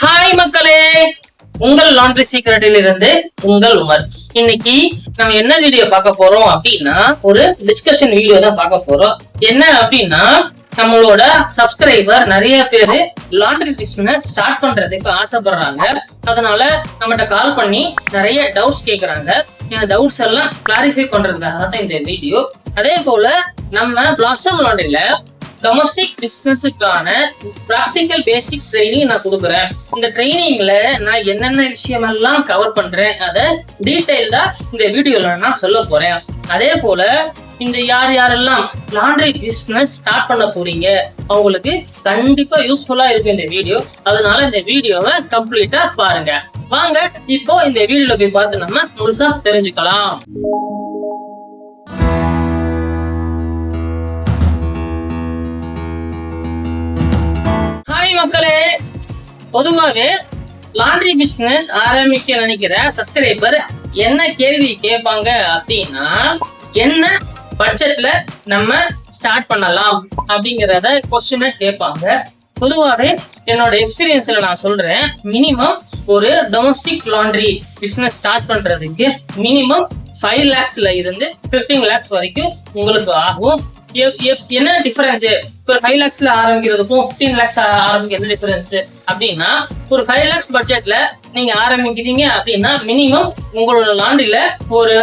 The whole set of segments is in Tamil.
ஹாய் மக்களே. உங்கள் லாண்ட்ரி சீக்கிரட்டில் இருந்து உங்கள் உமர். இன்னைக்கு நம்ம என்ன வீடியோ பார்க்க போறோம் அப்படின்னா ஒரு டிஸ்கஷன் வீடியோ தான் பார்க்க போறோம். என்ன அப்படின்னா நம்மளோட சப்ஸ்கிரைபர் நிறைய பேரு லாண்ட்ரி பிசினஸ் ஸ்டார்ட் பண்றதுக்கு ஆசைப்படுறாங்க. அதனால நம்மகிட்ட கால் பண்ணி நிறைய டவுட்ஸ் கேக்குறாங்க. இந்த டவுட்ஸ் எல்லாம் கிளாரிஃபை பண்றதுக்காக தான் இந்த வீடியோ அதே போல நம்ம பிளாசம் லாண்ட்ரில டொமஸ்டிக் பிசினஸுக்கான ப்ராக்டிக்கல் பேசிக் ட்ரைனிங் நான் கொடுக்குறேன். இந்த ட்ரைனிங்ல நான் என்னென்ன விஷயமெல்லாம் கவர் பண்றேன் அதை டீட்டெயில்டா இந்த வீடியோல நான் சொல்ல போறேன். அதே போல இந்த யார் யாரெல்லாம் லாண்ட்ரி பிஸ்னஸ் ஸ்டார்ட் பண்ண போறீங்க அவங்களுக்கு கண்டிப்பா யூஸ்ஃபுல்லா இருக்கும் இந்த வீடியோ அதனால இந்த வீடியோவை கம்ப்ளீட்டா பாருங்க. வாங்க இப்போ இந்த வீடியோல போய் பார்த்து நம்ம முழுசா தெரிஞ்சுக்கலாம். மக்களே பொதுவாகவே லாண்ட்ரி பிசினஸ் ஆரம்பிக்க நினைக்கிற சப்ஸ்கிரைபர் என்ன கேள்வி கேட்பாங்க அப்படின்னா என்ன பட்ஜெட்ல நம்ம ஸ்டார்ட் பண்ணலாம் அப்படிங்கிறத கொஸ்டினை கேட்பாங்க. பொதுவாகவே என்னோட எக்ஸ்பீரியன்ஸ்ல நான் சொல்றேன் மினிமம் ஒரு டொமஸ்டிக் லாண்ட்ரி பிசினஸ் ஸ்டார்ட் பண்றதுக்கு மினிமம் ஃபைவ் லேக்ஸ்ல இருந்து ஃபிஃப்டீன் லேக்ஸ் வரைக்கும் உங்களுக்கு ஆகும். என்ன டிஃபரன்ஸ் இப்போ ஃபைவ் லேக்ஸ்ல ஆரம்பிக்கிறதுக்கும் ஃபிஃப்டீன் லேக்ஸ் ஆரம்பிக்கிறது டிஃபரன்ஸ் அப்படின்னா ஒரு ஃபைவ் லேக்ஸ் பட்ஜெட்ல நீங்க ஆரம்பிக்கிறீங்க அப்படின்னா மினிமம் உங்களோட லாண்ட்ரில ஒரு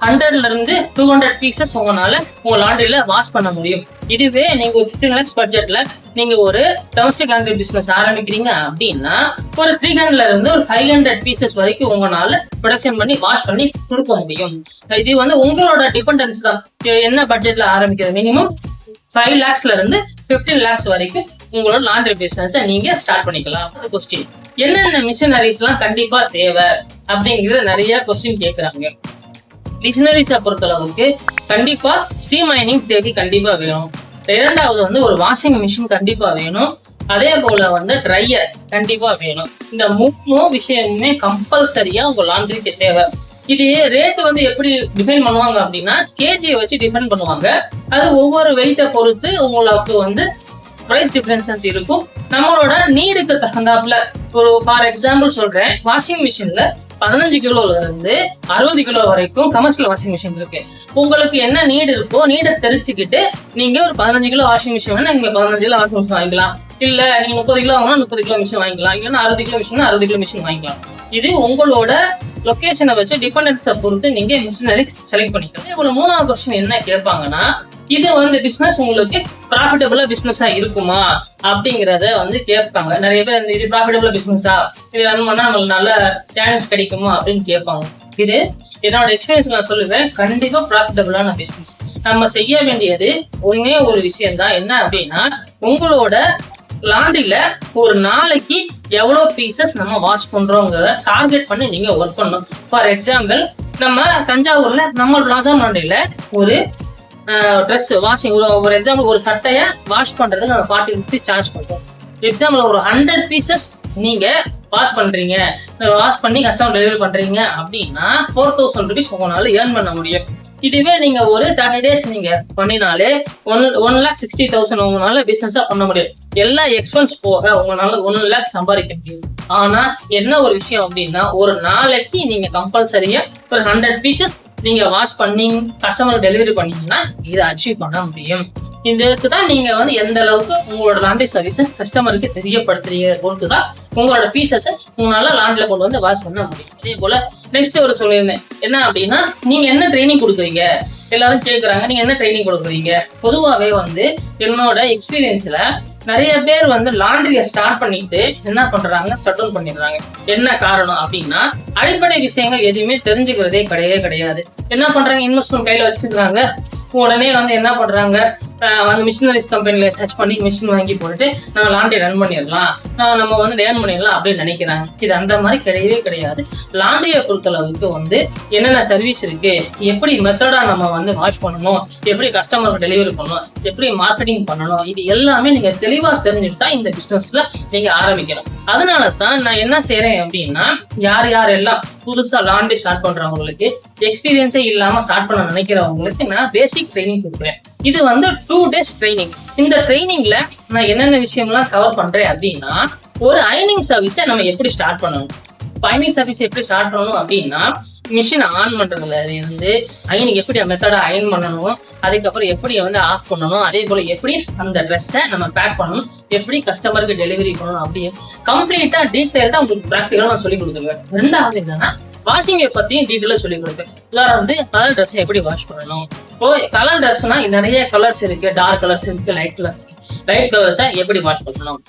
ஹண்ட்ரட்ல இருந்து டூ ஹண்ட்ரட் பீசஸ் உங்களால உங்க லாண்ட்ரில வாஷ் பண்ண முடியும். இதுவே நீங்க ஒரு ஃபிஃப்டீன் லேக்ஸ் பட்ஜெட்ல நீங்க ஒரு டொமஸ்டிக் லாண்ட்ரி பிசினஸ் ஆரம்பிக்கிறீங்க அப்படின்னா ஒரு த்ரீ ஹண்ட்ரட்ல இருந்து ஒரு ஃபைவ் ஹண்ட்ரட் பீசஸ் வரைக்கும் உங்களால ப்ரொடக்ஷன் பண்ணி வாஷ் பண்ணி கொடுக்க முடியும். இது வந்து உங்களோட டிபெண்டன்ஸ் தான். என்ன பட்ஜெட்ல ஆரம்பிக்கிறது? மினிமம் ஃபைவ் லேக்ஸ்ல இருந்து ஃபிஃப்டீன் லேக்ஸ் வரைக்கும் உங்களோட லாண்ட்ரி பிசினஸை நீங்க ஸ்டார்ட் பண்ணிக்கலாம். கொஸ்டின் என்னென்ன மிஷினரிஸ் எல்லாம் கண்டிப்பா தேவை? அப்படிங்கிறத நிறைய கொஸ்டின் கேக்குறாங்க. மிஷினரிஸை பொறுத்தளவுக்கு கண்டிப்பா ஸ்டீம் மைனிங் தேடி கண்டிப்பா வேணும். இரண்டாவது வந்து ஒரு வாஷிங் மிஷின் கண்டிப்பா வேணும். அதே போல வந்து ட்ரையர் கண்டிப்பா வேணும். இந்த மூணு விஷயமுமே கம்பல்சரியா உங்க லாண்ட்ரிக்கு தேவை. இது ரேட் வந்து எப்படி டிஃபைன் பண்ணுவாங்க அப்படின்னா கேஜியை வச்சு டிஃபைன் பண்ணுவாங்க. அது ஒவ்வொரு வெயிட்டை பொறுத்து உங்களுக்கு வந்து ப்ரைஸ் டிஃபரன்சஸ் இருக்கும். நம்மளோட நீடுக்கு தகுந்தாப்புல ஒரு ஃபார் எக்ஸாம்பிள் சொல்றேன் வாஷிங் மிஷின்ல பதினஞ்சு கிலோல இருந்து அறுபது கிலோ வரைக்கும் கமர்ஷியல் வாஷிங் மிஷின் இருக்கு. உங்களுக்கு என்ன நீடு இருக்கோ நீடை தெரிச்சுக்கிட்டு நீங்க ஒரு பதினஞ்சு கிலோ வாஷிங் மிஷின் வேணா நீங்க பதினஞ்சு கிலோ வாஷிங் மிஷின் வாங்கிக்கலாம். இல்ல நீங்க முப்பது கிலோ வாங்கினா முப்பது கிலோ மிஷின் வாங்கிக்கலாம். இல்லைன்னா அறுபது கிலோ மிஷின் அறுபது கிலோ மிஷின் வாங்கிக்கலாம். இது உங்களோட லொக்கேஷனை வச்சு டிபெண்டன்ஸை பொறுத்து நீங்க மிஷினரி செலக்ட் பண்ணிக்கலாம். இதே மூணாவது கொஸ்டின் என்ன கேட்பாங்கன்னா இது வந்து பிசினஸ் உங்களுக்கு ப்ராஃபிட்டபிளா பிசினஸா இருக்குமா? அப்படிங்கறத வந்து கேட்பாங்க. நிறைய பேர் இந்த இது ப்ராஃபிட்டபிளா பிசினஸா இது ரன் பண்ணா நம்மளுக்கு நல்ல டேலன்ஸ் கிடைக்குமா? அப்படின்னு கேட்பாங்க. இது என்னோட எக்ஸ்பீரியன்ஸ் நான் சொல்லுவேன். கண்டிப்பா ப்ராஃபிட்டபிளான பிசினஸ் நம்ம செய்ய வேண்டியது ஒண்ணே ஒரு விஷயம் தான் என்ன அப்படின்னா உங்களோட லாண்ட்ரியில ஒரு நாளைக்கு எவ்வளோ பீசஸ் நம்ம வாஷ் பண்றோங்கிறத டார்கெட் பண்ணி நீங்க ஒர்க் பண்ணணும். ஃபார் எக்ஸாம்பிள் நம்ம தஞ்சாவூர்ல நம்ம பிளாசா லாண்ட்ரியில ஒரு ட்ரெஸ் வாஷிங் ஒரு ஒரு எக்ஸாம்பிள் ஒரு சட்டையை வாஷ் பண்ணுறது நம்ம ஃபார்ட்டி ருபீஸ் சார்ஜ் பண்ணுறோம் எக்ஸாம்பிள் ஒரு ஹண்ட்ரட் பீசஸ் நீங்கள் வாஷ் பண்ணுறீங்க வாஷ் பண்ணி கஸ்டமர் டெலிவரி பண்ணுறீங்க அப்படின்னா ஃபோர் தௌசண்ட் ருபீஸ் உங்களால் ஏர்ன் பண்ண முடியும். இதுவே நீங்க ஒரு தேர்ட்டி டேஸ் நீங்க பண்ணினாலே one one lakh sixty thousand உங்களால பிசினஸா பண்ண முடியும். எல்லா எக்ஸ்பென்ஸ் போக உங்களால ஒன் லேக் சம்பாதிக்க முடியும். ஆனா என்ன ஒரு விஷயம் அப்படின்னா ஒரு நாளைக்கு நீங்க கம்பல்சரியா ஒரு ஹண்ட்ரட் பீசஸ் நீங்க வாஷ் பண்ணி கஸ்டமர் டெலிவரி பண்ணீங்கன்னா இதை அச்சீவ் பண்ண முடியும். இதுக்கு தான் நீங்க வந்து எந்த அளவுக்கு உங்களோட லாண்ட்ரி சர்வீஸை கஸ்டமருக்கு தெரியப்படுத்துறீங்க பொறுத்து தான் உங்களோட பீசஸ் உங்களால லாண்ட்ரில கொண்டு வந்து வாஷ் பண்ண முடியும். அதே போல நெக்ஸ்ட் ஒரு சொல்லியிருந்தேன். என்ன அப்படின்னா நீங்க என்ன ட்ரைனிங் கொடுக்குறீங்க? எல்லாரும் கேட்குறாங்க நீங்க என்ன ட்ரைனிங் கொடுக்குறீங்க? பொதுவாகவே வந்து என்னோட எக்ஸ்பீரியன்ஸ்ல நிறைய பேர் வந்து லாண்ட்ரியை ஸ்டார்ட் பண்ணிட்டு என்ன பண்றாங்க? ஷட் பண்ணிடுறாங்க. என்ன காரணம் அப்படின்னா அடிப்படை விஷயங்கள் எதுவுமே தெரிஞ்சுக்கிறதே கிடையவே கிடையாது. என்ன பண்றாங்க? இன்வெஸ்ட்மெண்ட் கையில வச்சுக்கிறாங்க. உடனே வந்து என்ன பண்றாங்க? வந்து மிஷினரிஸ் கம்பெனியில் சர்ச் பண்ணி மிஷின் வாங்கி போட்டுட்டு நம்ம லாண்ட்ரி ரன் பண்ணிடலாம். நம்ம வந்து லேர்ன் பண்ணிடலாம் அப்படின்னு நினைக்கிறாங்க. இது அந்த மாதிரி கிடையவே கிடையாது. லாண்ட்ரியை பொறுத்தளவுக்கு வந்து என்னென்ன சர்வீஸ் இருக்குது எப்படி மெத்தடாக நம்ம வந்து வாஷ் பண்ணணும் எப்படி கஸ்டமருக்கு டெலிவரி பண்ணணும் எப்படி மார்க்கெட்டிங் பண்ணணும் இது எல்லாமே நீங்கள் தெளிவாக தெரிஞ்சுட்டு தான் இந்த பிஸ்னஸில் நீங்கள் ஆரம்பிக்கணும் அதனால தான் நான் என்ன செய்கிறேன் அப்படின்னா யார் யார் எல்லாம் புதுசாக லாண்ட்ரி ஸ்டார்ட் பண்ணுறவங்களுக்கு எக்ஸ்பீரியன்ஸே இல்லாமல் ஸ்டார்ட் பண்ண நினைக்கிறவங்களுக்கு நான் பேசிக் ட்ரைனிங் கொடுக்குறேன். இது வந்து டூ டேஸ் ட்ரைனிங் இந்த ட்ரைனிங்ல நான் என்னென்ன விஷயம்லாம் கவர் பண்றேன் அப்படின்னா ஒரு அயனிங் சர்வீஸை நம்ம எப்படி ஸ்டார்ட் பண்ணணும்? அயனிங் சர்வீஸ் எப்படி ஸ்டார்ட் பண்ணணும் அப்படின்னா மிஷின் ஆன் பண்றதுல இருந்து அயனிங் எப்படி மெத்தடை அயன் பண்ணணும் அதுக்கப்புறம் எப்படி வந்து ஆஃப் பண்ணணும் அதே போல எப்படி அந்த ட்ரெஸ்ஸை நம்ம பேக் பண்ணணும் எப்படி கஸ்டமருக்கு டெலிவரி பண்ணணும் அப்படின்னு கம்ப்ளீட்டா டீட்டெயில்டா உங்களுக்கு ப்ராக்டிக்கலாக நான் சொல்லி கொடுத்துருவேன். ரெண்டாவது என்னன்னா வாஷிங்கை பற்றியும் டீட்டெயிலாக சொல்லி கொடுப்பேன். உதாரணம் வந்து கலர் ட்ரெஸ்ஸை எப்படி வாஷ் பண்ணணும்? ஓ கலர் ட்ரெஸ்னா நிறைய கலர்ஸ் இருக்கு. டார்க் கலர்ஸ் இருக்கு லைட் கலர்ஸ் லைட் கலர்ஸை எப்படி வாஷ் பண்ணணும்?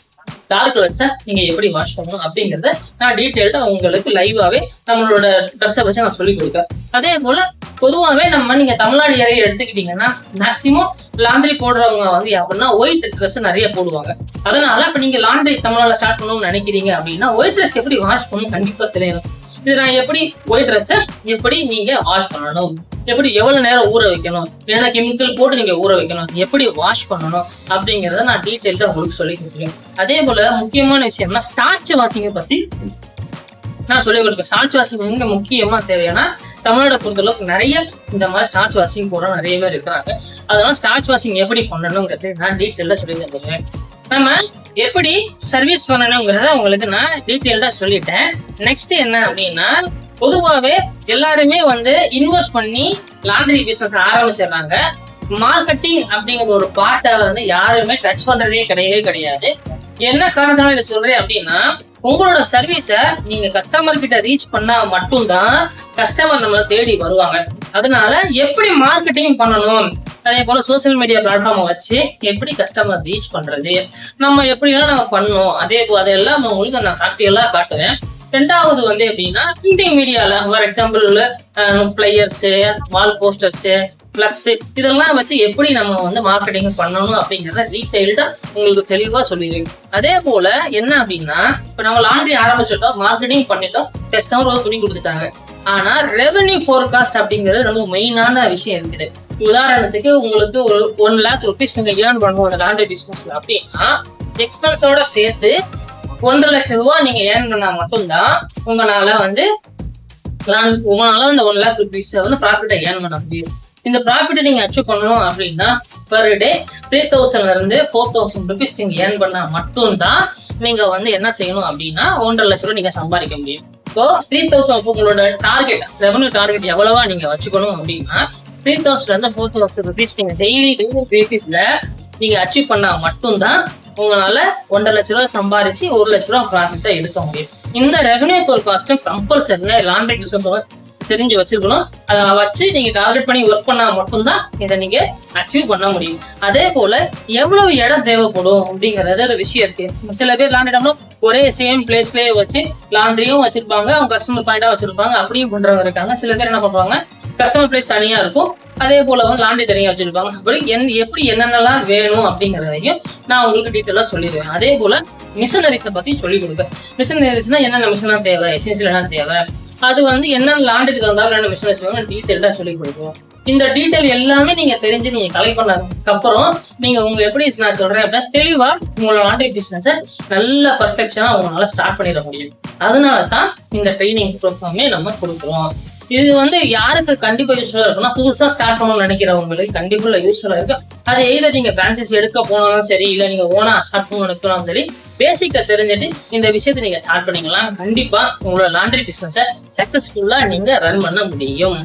டார்க் கலர்ஸை நீங்க எப்படி வாஷ் பண்ணணும் அப்படிங்கறத நான் டீட்டெயில்டாக உங்களுக்கு லைவாகவே நம்மளோட ட்ரெஸ்ஸை வச்சு நான் சொல்லிக் கொடுப்பேன் அதே போல பொதுவாகவே நம்ம நீங்க தமிழ்நாடு ஏரியா எடுத்துக்கிட்டீங்கன்னா மேக்ஸிமம் லாண்ட்ரி போடுறவங்க வந்து அப்படின்னா ஒயிட் ட்ரெஸ் நிறைய போடுவாங்க. அதனால இப்போ நீங்க லாண்ட்ரி தமிழ்நாடு ஸ்டார்ட் பண்ணணும்னு நினைக்கிறீங்க அப்படின்னா ஒயிட் ட்ரெஸ் எப்படி வாஷ் பண்ணணும் கண்டிப்பா தெரியணும் இது நான் எப்படி ஒயிட் ட்ரெஸ்ஸை எப்படி நீங்க வாஷ் பண்ணணும்? எப்படி எவ்வளவு நேரம் ஊற வைக்கணும்? என்ன கெமிக்கல் போட்டு நீங்க ஊற வைக்கணும். எப்படி வாஷ் பண்ணணும்? அப்படிங்கறத நான் டீட்டெயில்டா உங்களுக்கு சொல்லி கொடுத்துருக்கேன். அதே போல முக்கியமான விஷயம்னா ஸ்டார்ச் வாஷிங்கை பத்தி நான் சொல்லி கொடுப்பேன் ஸ்டார்ச் வாஷிங் எங்க முக்கியமா தேவையானா தமிழ்நாடு பொறுத்தளவுக்கு நிறைய இந்த மாதிரி ஸ்டார்ச் வாஷிங் போடுற நிறைய பேர் இருக்கிறாங்க. அதனால ஸ்டார்ச் வாஷிங் எப்படி பண்ணணுங்கிறது நான் டீட்டெயிலா சொல்லி தந்துருவேன் நம்ம எப்படி சர்வீஸ் பண்ணணுங்கிறத உங்களுக்கு நான் டீட்டெயில்டாக சொல்லிட்டேன். நெக்ஸ்ட் என்ன அப்படின்னா பொதுவாகவே எல்லாருமே வந்து இன்வெஸ்ட் பண்ணி லாண்டரி பிஸ்னஸ் ஆரம்பிச்சிடுறாங்க. மார்க்கெட்டிங் அப்படிங்கிற ஒரு பார்ட்டை வந்து யாருமே டச் பண்ணுறதே கிடையவே கிடையாது. என்ன காரணத்தினால இதை சொல்றேன் அப்படின்னா உங்களோட சர்வீஸை நீங்க கஸ்டமர் கிட்ட ரீச் பண்ணா மட்டும்தான் கஸ்டமர் நம்மளை தேடி வருவாங்க. அதனால எப்படி மார்க்கெட்டிங் பண்ணணும்? அதே போல சோசியல் மீடியா பிளாட்ஃபார்மை வச்சு எப்படி கஸ்டமர் ரீச் பண்றது நம்ம எப்படிலாம் நம்ம பண்ணணும் அதே போ அதெல்லாம் உங்களுக்கு நான் ப்ராக்டிக்கலாக காட்டுவேன் ரெண்டாவது வந்து எப்படின்னா பிரிண்டிங் மீடியால ஃபார் எக்ஸாம்பிள் பிளேயர்ஸு வால் போஸ்டர்ஸு ஃப்ளக்ஸ் இதெல்லாம் வச்சு எப்படி நம்ம வந்து மார்க்கெட்டிங் பண்ணணும் அப்படிங்கிறத டீட்டெயில்டா உங்களுக்கு தெளிவா சொல்லிடுவேன் அதே போல என்ன அப்படின்னா இப்ப நம்ம லாண்ட்ரி ஆரம்பிச்சிட்டோம் மார்க்கெட்டிங் பண்ணிட்டோம் கஸ்டமர் ஒரு துணி கொடுத்துட்டாங்க. ஆனா ரெவென்யூ ஃபோர்காஸ்ட் அப்படிங்கிறது ரொம்ப மெயினான விஷயம் இருக்குது. உதாரணத்துக்கு உங்களுக்கு ஒரு ஒன் லேக் ருபீஸ் நீங்க ஏர்ன் பண்ணுவோம் அந்த லாண்ட்ரி பிசினஸ்ல அப்படின்னா எக்ஸ்பென்ஸோட சேர்த்து ஒன்றரை லட்சம் ரூபா நீங்க ஏர்ன் பண்ணா மட்டும்தான் உங்களால வந்து plan- உங்களால அந்த ஒன் லேக் ருபீஸ் வந்து ப்ராஃபிட்டை ஏர்ன் பண்ண முடியும். இந்த ப்ராஃபிட்டை நீங்கள் அச்சீவ் பண்ணணும் அப்படின்னா பர் டே த்ரீ தௌசண்ட்லேருந்து ஃபோர் தௌசண்ட் ருபீஸ் நீங்கள் ஏர்ன் பண்ணால் மட்டும்தான் நீங்கள் வந்து என்ன செய்யணும் அப்படின்னா ஒன்றரை லட்ச ரூபா நீங்கள் சம்பாதிக்க முடியும். இப்போ த்ரீ தௌசண்ட் உங்களோட டார்கெட் ரெவன்யூ டார்கெட் எவ்வளவா நீங்கள் வச்சுக்கணும் அப்படின்னா த்ரீ தௌசண்ட்லேருந்து ஃபோர் தௌசண்ட் ருபீஸ் நீங்கள் டெய்லி டெய்லி பேசிஸில் நீங்கள் அச்சீவ் பண்ணால் மட்டும்தான் உங்களால் ஒன்றரை லட்ச ரூபா சம்பாதிச்சு ஒரு லட்ச ரூபா ப்ராஃபிட்டா எடுக்க முடியும். இந்த ரெவன்யூ பொருள் காஸ்ட்டும் கம்பல்சரி லாண்ட்ரி யூஸ் தெரிஞ்சு வச்சிருக்கணும். அதை வச்சு நீங்க டார்கெட் பண்ணி ஒர்க் பண்ணா மட்டும்தான் இதை நீங்க அச்சீவ் பண்ண முடியும். அதே போல எவ்வளவு இடம் தேவைப்படும் அப்படிங்கறது ஒரு விஷயம் இருக்கு. சில பேர் லாண்டிடம்னா ஒரே சேம் பிளேஸ்லயே வச்சு லாண்ட்ரியும் வச்சிருப்பாங்க அவங்க கஸ்டமர் பாயிண்டா வச்சிருப்பாங்க அப்படியும் பண்றவங்க இருக்காங்க. சில பேர் என்ன பண்ணுவாங்க கஸ்டமர் பிளேஸ் தனியா இருக்கும். அதே போல வந்து லாண்ட்ரி தனியா வச்சிருப்பாங்க. அப்படி என் எப்படி என்னென்னலாம் வேணும் அப்படிங்கறதையும் நான் உங்களுக்கு டீட்டெயிலா சொல்லிடுவேன். அதே போல மிஷனரிஸை பத்தி சொல்லி கொடுப்பேன். மிஷனரிஸ்னா என்னென்ன மிஷினா தேவை? எசென்சியல் என்ன தேவை. அது வந்து என்னென்ன லாண்டுக்கு தந்தாலும் ரெண்டு மிஷின் வச்சுக்கோங்க டீட்டெயில்டாக சொல்லி கொடுப்போம். இந்த டீட்டெயில் எல்லாமே நீங்க தெரிஞ்சு நீங்க கலெக்ட் பண்ணதுக்கு அப்புறம் நீங்க உங்க எப்படி நான் சொல்றேன் அப்படின்னா தெளிவா உங்களோட லாண்ட்ரி பிசினஸ் நல்ல பர்ஃபெக்ஷனா உங்களால ஸ்டார்ட் பண்ணிட முடியும். அதனால தான் இந்த ட்ரைனிங் ப்ரோக்ராமே நம்ம கொடுக்குறோம். இது வந்து யாருக்கு கண்டிப்பா யூஸ்ஃபுல்லா இருக்கும்னா புதுசா ஸ்டார்ட் பண்ணணும்னு நினைக்கிறவங்களுக்கு கண்டிப்பா யூஸ்ஃபுல்லா இருக்கு. அது எய்த நீங்க பிரான்சஸ் எடுக்க போனாலும் சரி இல்ல நீங்க ஓனா ஸ்டார்ட் பண்ணணும் எடுக்கலாம் சரி பேசிக்கா தெரிஞ்சுட்டு இந்த விஷயத்தை நீங்க ஸ்டார்ட் பண்ணீங்களா கண்டிப்பா உங்களோட லாண்ட்ரி பிசினஸ சக்சஸ்ஃபுல்லா நீங்க ரன் பண்ண முடியும்.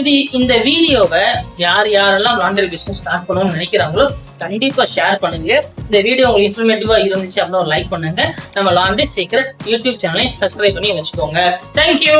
இது இந்த வீடியோவை யார் யாரெல்லாம் லாண்டரி பிசினஸ் ஸ்டார்ட் பண்ணணும்னு நினைக்கிறாங்களோ கண்டிப்பா ஷேர் பண்ணுங்க. இந்த வீடியோ உங்களுக்கு இன்ஃபர்மேட்டிவா இருந்துச்சு அப்படின்னா லைக் பண்ணுங்க. நம்ம லாண்டரி சீக்கிரம் யூடியூப் சேனலை சப்ஸ்கிரைப் பண்ணி வச்சுக்கோங்க. தேங்க்யூ